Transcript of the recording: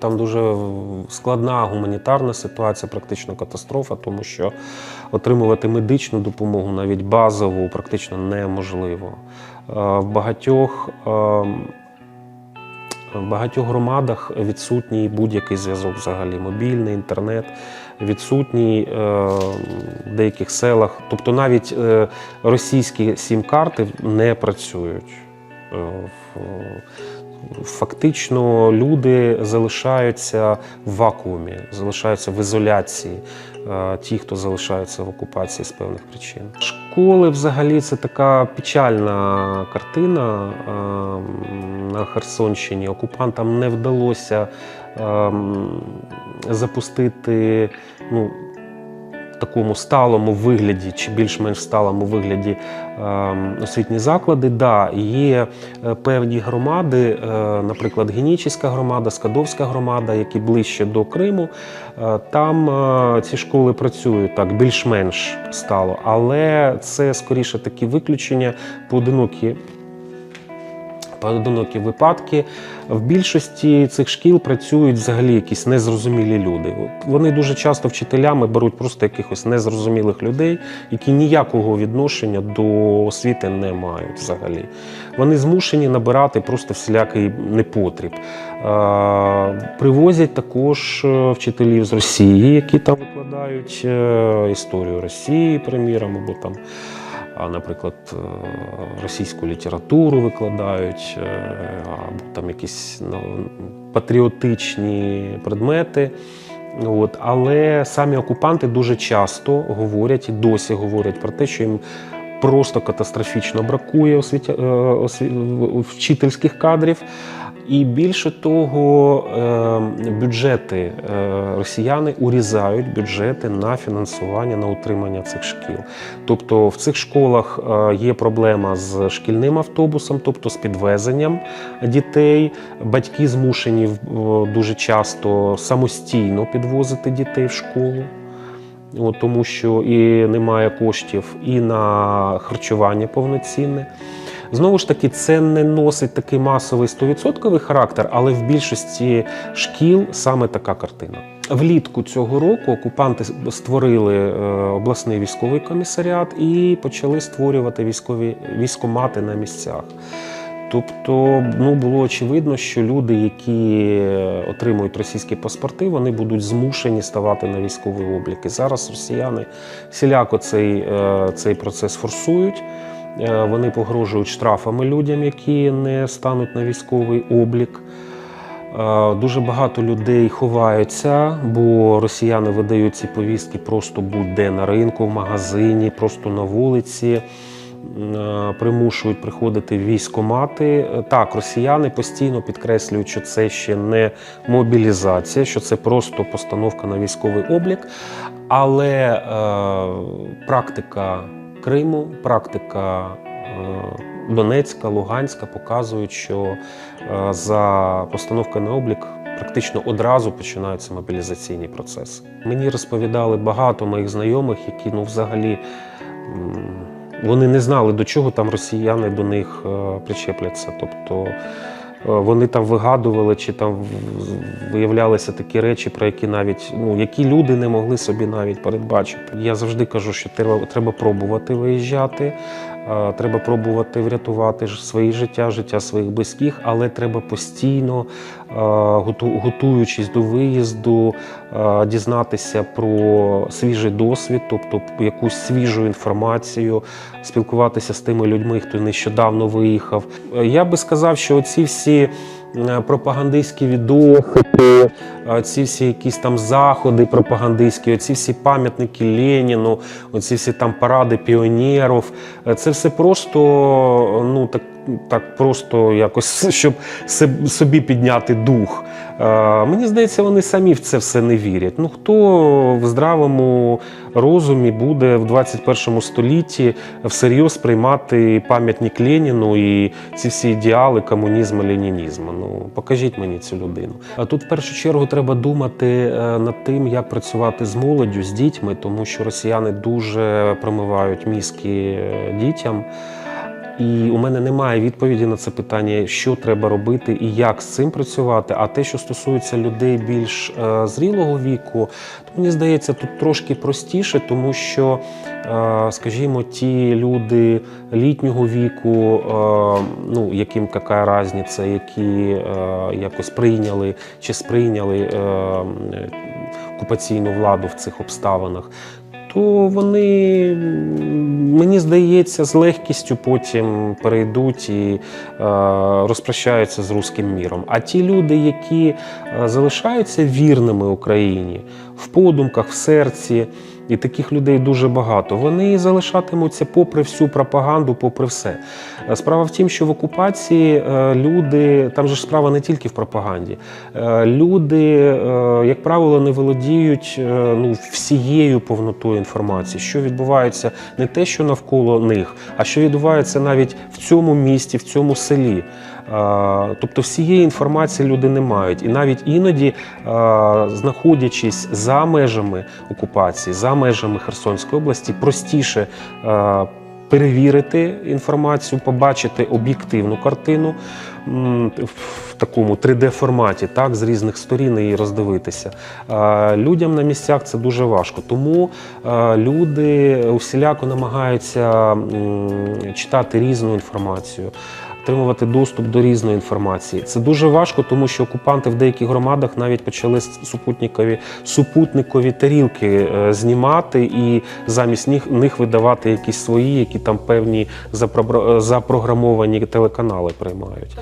Там дуже складна гуманітарна ситуація, практично катастрофа, тому що отримувати медичну допомогу, навіть базову, практично неможливо. Е, В багатьох, е, в багатьох громадах відсутній будь-який зв'язок взагалі, мобільний, інтернет, відсутній е, в деяких селах. Тобто навіть російські сім-карти не працюють. Е, в- Фактично люди залишаються в вакуумі, залишаються в ізоляції, е, ті, хто залишаються в окупації з певних причин. Школи взагалі це така печальна картина е, на Херсонщині. Окупантам не вдалося е, запустити ну, такому сталому вигляді чи більш-менш сталому вигляді е, освітні заклади. Да, є е, певні громади, е, наприклад, Генічеська громада, Скадовська громада, які ближче до Криму. Е, Там ці школи працюють так більш-менш стало, але це скоріше такі виключення, поодинокі. Поодинокі випадки. В більшості цих шкіл працюють взагалі якісь незрозумілі люди. Вони дуже часто вчителями беруть просто якихось незрозумілих людей, які ніякого відношення до освіти не мають взагалі. Вони змушені набирати просто всілякий непотріб. Е, Привозять також е, вчителів з Росії, які там викладають е, історію Росії, приміром, або там а, наприклад, е, російську літературу викладають, е, або там якісь ну, патріотичні предмети. От. Але самі окупанти дуже часто говорять і досі говорять про те, що їм просто катастрофічно бракує освітя... е, осві... вчительських кадрів. І більше того, е, бюджети е, росіяни урізають бюджети на фінансування на утримання цих шкіл. Тобто в цих школах е, є проблема з шкільним автобусом, тобто з підвезенням дітей. Батьки змушені дуже часто самостійно підвозити дітей в школу. От, тому що і немає коштів і на харчування повноцінне. Знову ж таки, це не носить такий масовий 100% характер, але в більшості шкіл саме така картина. Влітку цього року окупанти створили е, обласний військовий комісаріат і почали створювати військові військомати на місцях. Тобто, ну було очевидно, що люди, які отримують російські паспорти, вони будуть змушені ставати на військовий облік. І зараз росіяни всіляко цей, е, цей процес форсують. Е, Вони погрожують штрафами людям, які не стануть на військовий облік. Е, Дуже багато людей ховаються, бо росіяни видають ці повістки просто будь-де на ринку, в магазині, просто на вулиці. Е, Примушують приходити військомати. Так, росіяни постійно підкреслюють, що це ще не мобілізація, що це просто постановка на військовий облік. Але е, практика Криму, практика е, Донецька, Луганська показують, що е, за постановкою на облік практично одразу починаються мобілізаційні процеси. Мені розповідали багато моїх знайомих, які ну взагалі. Вони не знали, до чого там росіяни до них е, причепляться. Тобто вони там вигадували, чи там виявлялися такі речі, про які навіть ну які люди не могли собі навіть передбачити. Я завжди кажу, що треба, треба пробувати виїжджати, е, треба пробувати врятувати своє життя, життя своїх близьких, але треба постійно, готуючись до виїзду, дізнатися про свіжий досвід, тобто якусь свіжу інформацію, спілкуватися з тими людьми, хто нещодавно виїхав. Я би сказав, що ці всі пропагандистські відохи, е, ці всі якісь там заходи пропагандистські, оці всі пам'ятники Леніну, оці всі там паради піонерів. е, Це все просто ну так. Так просто якось, щоб собі підняти дух. Е, мені здається, вони самі в це все не вірять. Ну хто в здравому розумі буде в 21 столітті всерйоз приймати пам'ятник Леніну і ці всі ідеали комунізму, ленінізму? Ну покажіть мені цю людину. А тут в першу чергу треба думати е, над тим, як працювати з молоддю, з дітьми, тому що росіяни дуже промивають мізки е, дітям. І у мене немає відповіді на це питання, що треба робити і як з цим працювати. А те, що стосується людей більш е, зрілого віку, то мені здається, тут трошки простіше, тому що, е, скажімо, ті люди літнього віку, е, ну яким яка різниця, які якось прийняли чи сприйняли окупаційну владу в цих обставинах. То вони, мені здається, з легкістю потім перейдуть і е, розпрощаються з руським міром. А ті люди, які е, залишаються вірними Україні в подумках, в серці, і таких людей дуже багато, вони залишатимуться попри всю пропаганду, попри все. Е, Справа в тім, що в окупації е, люди, там же ж справа не тільки в пропаганді. Е, Люди, як правило, не володіють ну, всією повнотою інформації, що відбувається не те, що навколо них, а що відбувається навіть в цьому місті, в цьому селі. Тобто всієї інформації люди не мають. І навіть іноді, знаходячись за межами окупації, за межами Херсонської області, простіше перевірити інформацію, побачити об'єктивну картину в такому 3D-форматі, так, з різних сторін і роздивитися. Людям на місцях це дуже важко. Тому люди усіляко намагаються читати різну інформацію. Отримувати доступ до різної інформації. Це дуже важко, тому що окупанти в деяких громадах навіть почали супутникові, супутникові тарілки е, знімати і замість них, них видавати якісь свої, які там певні запрограмовані телеканали приймають.